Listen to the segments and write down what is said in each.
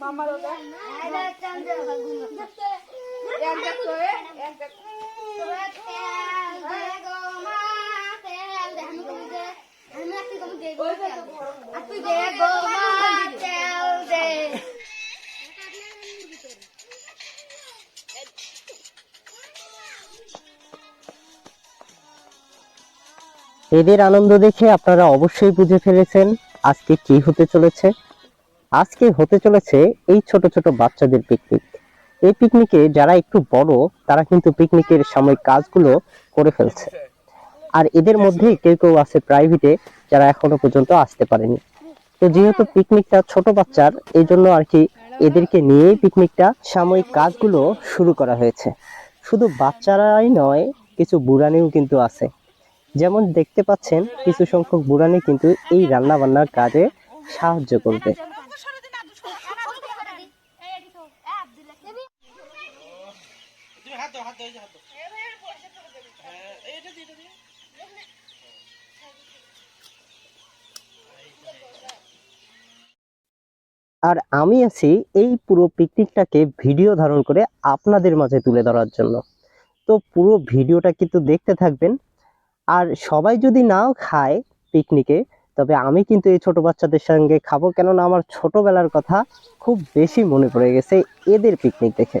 মামার ওটা এক দেখ তো এ, এক দেখ। এদের আনন্দ দেখে আপনারা অবশ্যই বুঝে ফেলেছেন আজকে কি হতে চলেছে। আজকে হতে চলেছে এই ছোট ছোট বাচ্চাদের পিকনিক এই পিকনিকে যারা একটু বড় তারা কিন্তু পিকনিকের সাময়িক কাজগুলো করে ফেলছে। আর এদের মধ্যে কেউ কেউ আছে প্রাইভেটে যারা এখনও পর্যন্ত আসতে পারেনি। তো যেহেতু পিকনিকটা ছোট বাচ্চার, এই জন্য আর কি এদেরকে নিয়েই পিকনিকটা সাময়িক কাজগুলো শুরু করা হয়েছে। শুধু বাচ্চারাই নয়, কিছু বুড়ানিও কিন্তু আছে। যেমন দেখতে পাচ্ছেন, কিছু সংখ্যক বুড়ানি কিন্তু এই রান্না বান্নার কাজে সাহায্য করবে। আর আমি আছি এই পুরো পিকনিকটাকে ভিডিও ধারণ করে আপনাদের মাঝে তুলে ধরার জন্য তো পুরো ভিডিওটা কিন্তু দেখতে থাকবেন আর সবাই যদি নাও খায় পিকনিকে তবে আমি কিন্তু এই ছোট বাচ্চাদের সঙ্গে খাব কেননা আমার ছোটবেলার কথা খুব বেশি মনে পড়ে গেছে এদের পিকনিক দেখে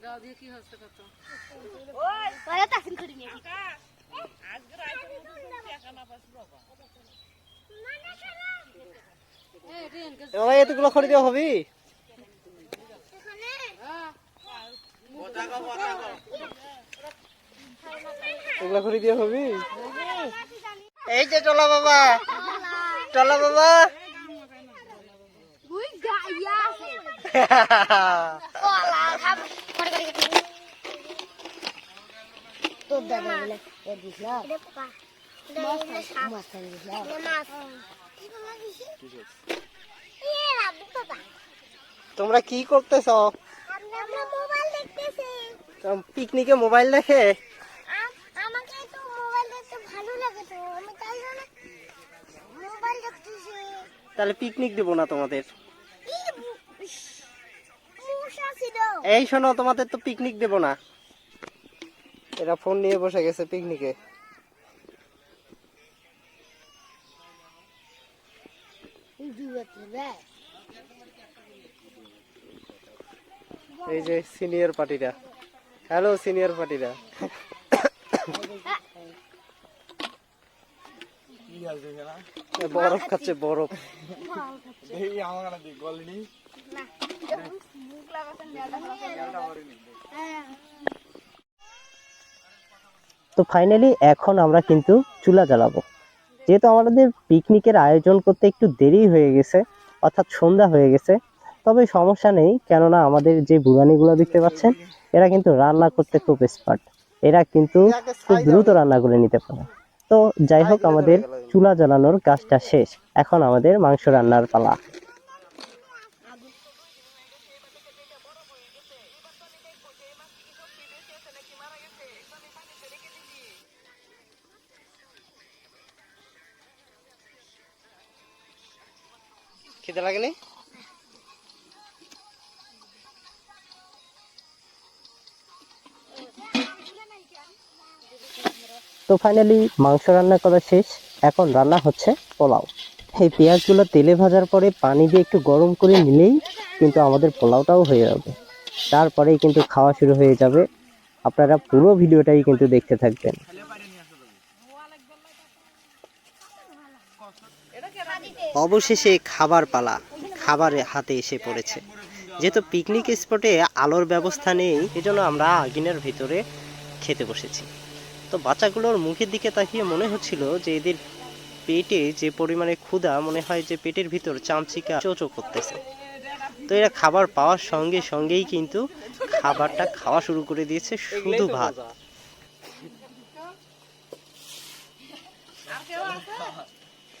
বাবা। এতগুলো খরিদে হবি? এগুলো খরিদে হবি? এই যে চলা বাবা চলা বাবা ওই গাইয়া ওলা খাব করে করে দাদা বলে এ দিছলা দিছলা তোমরা কি করতেছ? পিকনিকে মোবাইল দেখে? আমাকে তো মোবাইল দেখতে ভালো লাগে তো আমি তাই জন্য মোবাইল দেখতেছি তাহলে পিকনিক দিব না তোমাদের। এই শোনো তোমাদের তো পিকনিক দেব না। এরা ফোন নিয়ে বসে গেছে পিকনিকে। এই যে সিনিয়র পার্টিরা হ্যালো সিনিয়র পার্টিরা বরফ খাচ্ছে বরফ। তো ফাইনালি এখন আমরা কিন্তু চুলা জ্বালাবো। যেহেতু আমাদের পিকনিকের আয়োজন করতে একটু দেরি হয়ে গেছে, অর্থাৎ সন্ধ্যা হয়ে গেছে, তবে সমস্যা নেই, কেননা আমাদের যে বুড়ানিগুলো দেখতে পাচ্ছেন, এরা কিন্তু রান্না করতে খুব এক্সপার্ট এরা কিন্তু খুব দ্রুত রান্না করে নিতে পারে। তো যাই হোক, আমাদের চুলা জ্বালানোর কাজটা শেষ। এখন আমাদের মাংস রান্নার পালা। খিদে লাগেনি? তো ফাইনালি মাংস রান্না করা শেষ। এখন রান্না হচ্ছে পোলাও। এই পেঁয়াজগুলো তেলে ভাজার পরে পানি দিয়ে একটু গরম করে নিলেই কিন্তু আমাদের পোলাওটাও হয়ে যাবে। তারপরেই কিন্তু খাওয়া শুরু হয়ে যাবে। আপনারা পুরো ভিডিওটাই কিন্তু দেখতে থাকবেন। অবশেষে খাবার পালা খাবার হাতে এসে পড়েছে। যেহেতু পিকনিক স্পটে আলোর ব্যবস্থা নেই, এজন্য আমরা আগুনের ভিতরে খেতে বসেছি। তো বাচ্চাগুলোর মুখের দিকে তাকিয়ে মনে হচ্ছিল যে এদের পেটে যে পরিমাণে ক্ষুধা, মনে হয় যে পেটের ভিতর চামচিকা চোচো করতেছে। তো এরা খাবার পাওয়ার সঙ্গে সঙ্গেই কিন্তু খাবারটা খাওয়া শুরু করে দিয়েছে, শুধু ভাত এটা দাও আমার বেটিটা কে না আমার দে- আমার দিদি না জানি অক দাও আমি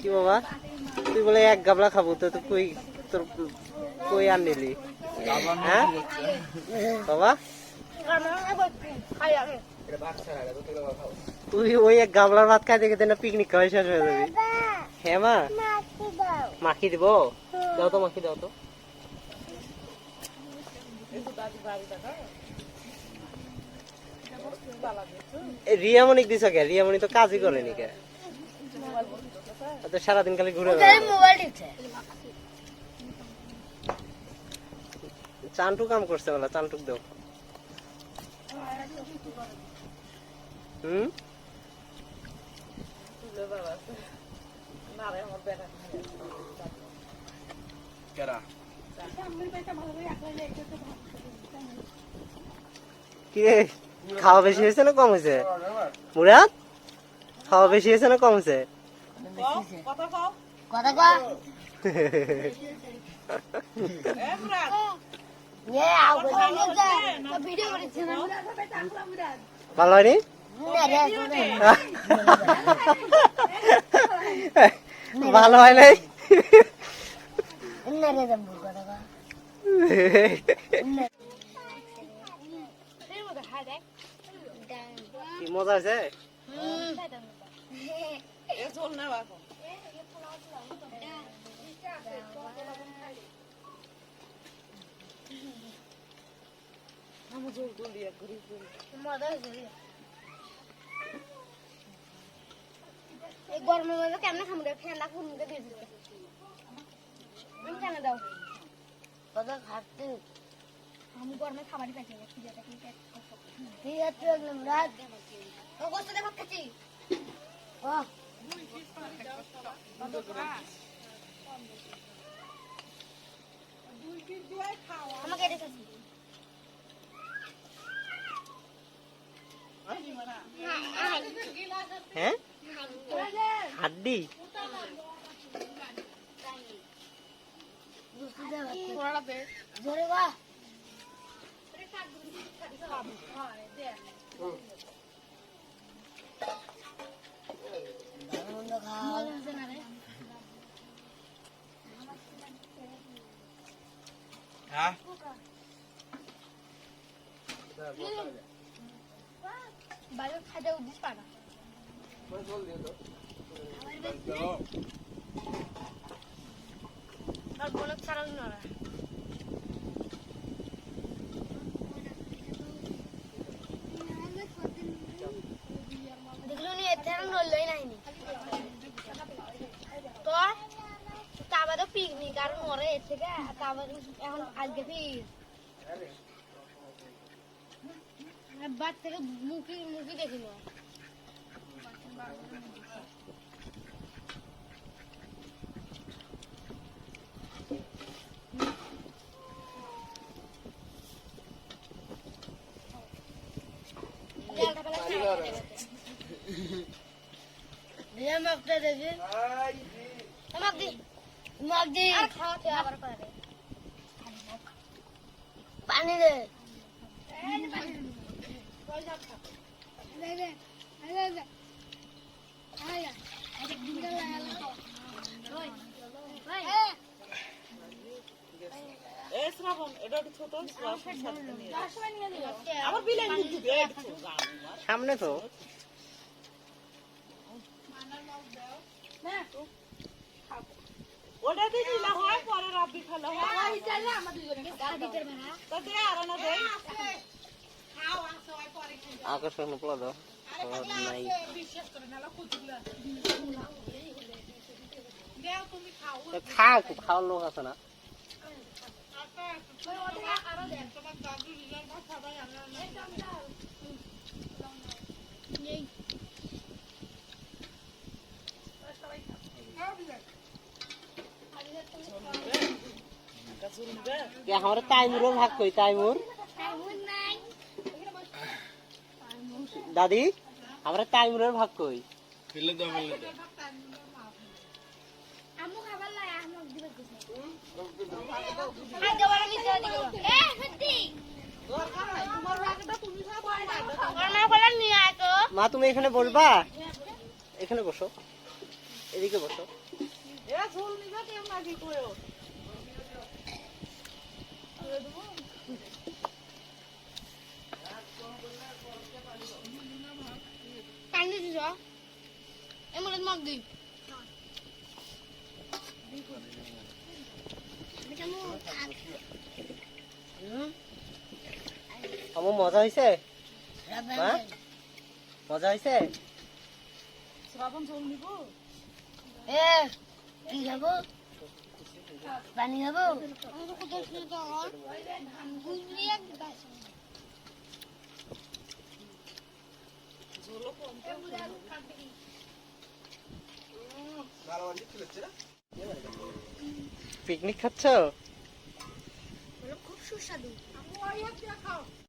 কি বাবা? তুই বলে এক গাবলা খাব, তো তুই কই, তোর কই আর নিলি? হ্যাঁ? বাবা? তুই ওই এক গাবলার ভাত খাইতে খেতে না পিকনিক খাওয়াই শেষ হয়ে যাবি। হ্যাঁ মা। মাখি দিব? দাও তো মাখি, দাও তো। রিয়ামণিক দিছ কে? রিয়ামণি তো কাজই করেনি কে? সারাদিন খালি ঘুরে বেড়ায়। মোবাইল দিচ্ছে চান্টু কাম করছে বলা চান্টুক দাও। হুম? কি খাওয়া বেশি হয়েছে না কম হয়েছে? মুরাদ? খাওয়া বেশি হয়েছে না কম হয়েছে কথা কও কথা কয় এ মুরাদ এ আও কথা বলছে তো ভিডিও করেছে না ভালো ভালো হয় নাই? মজা আছে এই গরমের মধ্যে কেমন খামু রে? ঠান্ডা কোন মধ্যে দিয়ে দিতে আমি কেন দাও? কত খাটতে। আমি গরমে খাবারই পাইছি না খিদেটা কি ঠিক আছে একদম রাত। ও গোস্ত দেখো খাচ্ছি ও আমাকে এটা খাচ্ছি হ্যাঁ? হাড্ডি? জোরে বা হ্যাঁ বাইরে খাইতে উদ্দিস পারা আর বলে ছাড়া নড়া দেখল নি এর থেকে তারপরে এখন আজকে ফির বাদ থেকে মুখি মুখি দেখিল মাগতে দেখি মাগদি মাগদি খাওয়াতে আবার পারে পানি দে। এ শ্রাবণ এটা আমার আমার। তো ওটা দিয়ে দিলে হয় পরে রাব্বি খেলে হয়। তা দে আর না দে আকর্ষণ প্লদ নাই। বিশ্বাস করে না কুচুলা দেও তুমি খাও। খা খাওয়ার লোক আছে না। তোমার দাদু আমরা তাইমুরও ভাগ কই তাইমুর? দাদি আমরা তাইমুরের ভাগ কই। ফেলে দাও ফেলে দাও। আমু খাবার লাই দিবে এ সত্যি মা তুমি এখানে বলবা এখানে বসো। এদিকে বসো। ঝোল নিবা কেউ নাকি কইও? কান্দি দিছ এমন মগ দি। আমার মজা হয়েছে মজা হয়েছে শ্রাবণ নিব এ কি খাব পানি খাব পিকনিক খাচ্ছ? খুব সুস্বাদু।